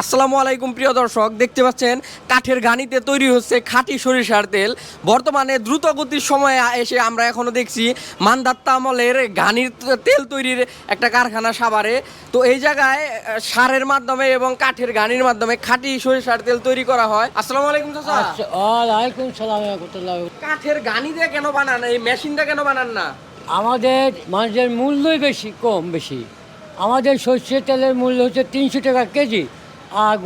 আসসালামু আলাইকুম প্রিয় দর্শক। দেখতে পাচ্ছেন কাঠের গানিতে তৈরি হচ্ছে খাঁটি সরিষার তেল। বর্তমানে দ্রুত গতির সময়ে এসে আমরা এখনও দেখছি মান্দাত্তা আমলের গানির তেল তৈরির একটা কারখানা সাভারে। তো এই জায়গায় সারের মাধ্যমে এবং কাঠের গানির মাধ্যমে খাঁটি সরিষার তেল তৈরি করা হয়। আসসালামু আলাইকুম চাচা। আচ্ছা, ওয়ালাইকুম সালাম কাঠের গানি দিয়ে কেন বানান? এই মেশিনটা কেন বানান না? আমাদের মানুষের মূল্যই বেশি কম বেশি। আমাদের সর্ষের তেলের মূল্য হচ্ছে তিনশো টাকা কেজি। আর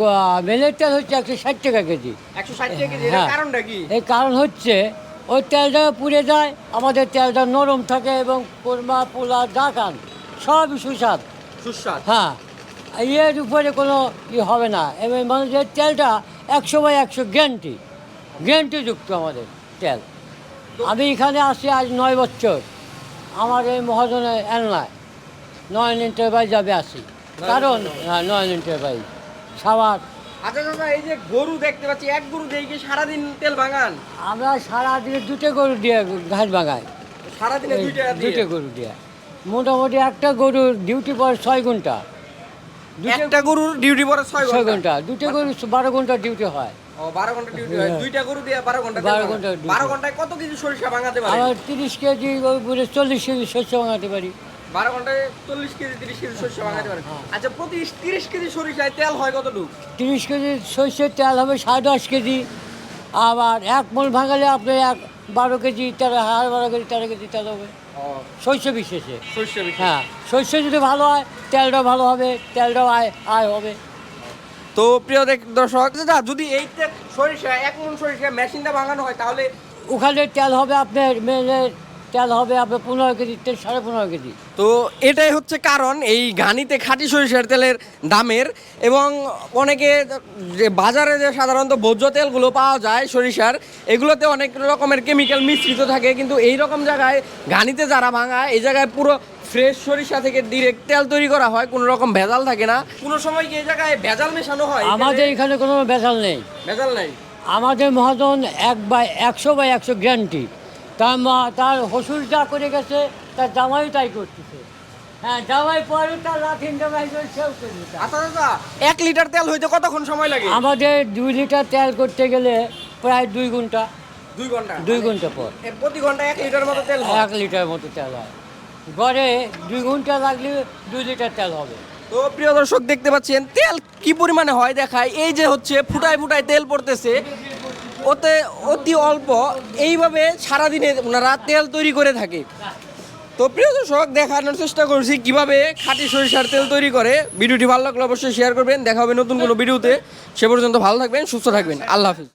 মেলের তেল হচ্ছে একশো ষাট টাকা কেজি। একশো ষাট টাকা কেজি হ্যাঁ। কারণটা কি? এই কারণ হচ্ছে ওই তেলটা পুড়ে যায় আমাদের তেলটা নরম থাকে এবং কোরমা পোলা যা খান সবই সুস্বাদ। সুস্বাদ। হ্যাঁ এর উপরে কোনো ই হবে না। এবং মানুষের তেলটা একশো বাই একশো গ্যারান্টি। গ্যারান্টিযুক্ত আমাদের তেল। আমি এখানে আসি আজ নয় বছর। আমার এই মহাজনে এনলায় নয়ন ইন্টারভাইজ যাবে আসি। কারণ হ্যাঁ নয়ন ইন্টারভাইজ সাবার আচ্ছা চাচা এই যে গরু দেখতে পাচ্ছি এক গরু দিয়ে কি সারাদিন তেল ভাঙান আমরা সারাদিনে দুটো গরু দিয়ে ঘাস সারাদিনে দুইটা দুটো গরু দিয়ে। মোটামুটি একটা গরুর ডিউটি পড়ে ছয় ঘণ্টা। দুটো একটা গরুর ডিউটি ছয় ঘণ্টা? দুটো গরু বারো ঘণ্টা ডিউটি হয়। বারো ঘণ্টা ডিউটি হয়। দুইটা গরু দিয়ে বারো ঘণ্টা বারো ঘণ্টা বারো ঘন্টায় কত কেজি সরিষা ভাঙাতে পারে? আমার তিরিশ কেজি চল্লিশ কেজি শস্য ভাঙাতে পারি। বারো ঘন্টায় চল্লিশ কেজি তিরিশ কেজি ভাঙাতে পারে হ্যাঁ। আচ্ছা প্রতি তিরিশ কেজি সরিষায় তেল হয় কতটুকু? তিরিশ কেজি শস্যের তেল হবে সাড়ে দশ কেজি। আবার এক মন ভাঙালে আপনার এক বারো কেজি তেরো হাড় বারো কেজি তেরো কেজি তেল হবে। শস্য বিশেষে। হ্যাঁ শস্য যদি ভালো হয় তেলটা ভালো হবে তেলটাও আয় আয় হবে। তো প্রিয় দর্শক দাদা যদি এই সরিষা এক মন সরিষা মেশিনটা ভাঙানো হয় তাহলে ওখানে তেল হবে আপনার তেল হবে? আপনার পনেরো কেজি তেল সাড়ে পনেরো কেজি। তো এটাই হচ্ছে কারণ এই গানিতে খাঁটি সরিষার তেলের দামের এবং অনেকে যে বাজারে যে সাধারণত ভোজ্য তেলগুলো পাওয়া যায় সরিষার এগুলোতে অনেক রকমের কেমিক্যাল মিশ্রিত থাকে কিন্তু এই রকম জায়গায় ঘানিতে যারা ভাঙায় এই জায়গায় পুরো ফ্রেশ সরিষা থেকে ডিরেক্ট তেল তৈরি করা হয় কোনো রকম ভেজাল থাকে না। কোনো সময় কি এই জায়গায় ভেজাল মেশানো হয়? আমাদের এখানে কোনো ভেজাল নেই। ভেজাল নেই? আমাদের মহাজন এক বাই একশো বাই একশো গ্যারান্টি। তার মা তার হসুর যা করে গেছে তার জামাই তাই করতেছে। হ্যাঁ জামাই পরে তার লাঠিন জামাই সেও করবে আচ্ছা দাদা এক লিটার তেল হইতে কতক্ষণ সময় লাগে? আমাদের দুই লিটার তেল করতে গেলে প্রায় দুই ঘণ্টা। দুই ঘণ্টা? দুই ঘণ্টা পর। প্রতি ঘণ্টা এক লিটার মতো তেল হয়? এক লিটার মতো তেল হয়। গড়ে দুই ঘণ্টা লাগলে দুই লিটার তেল হবে। তো প্রিয় দর্শক দেখতে পাচ্ছেন তেল কি পরিমাণে হয় দেখায়? এই যে হচ্ছে ফুটায় ফুটায় তেল পড়তেছে। ওতে অতি অল্প, এইভাবে সারাদিনে ওনারা তেল তৈরি করে থাকে। তো প্রিয় দর্শক, দেখানোর চেষ্টা করছি কীভাবে খাঁটি সরিষার তেল তৈরি করে। ভিডিওটি ভালো লাগলে অবশ্যই শেয়ার করবেন। দেখা হবে নতুন কোনো ভিডিওতে। সে পর্যন্ত ভালো থাকবেন, সুস্থ থাকবেন। আল্লাহ হাফিজ।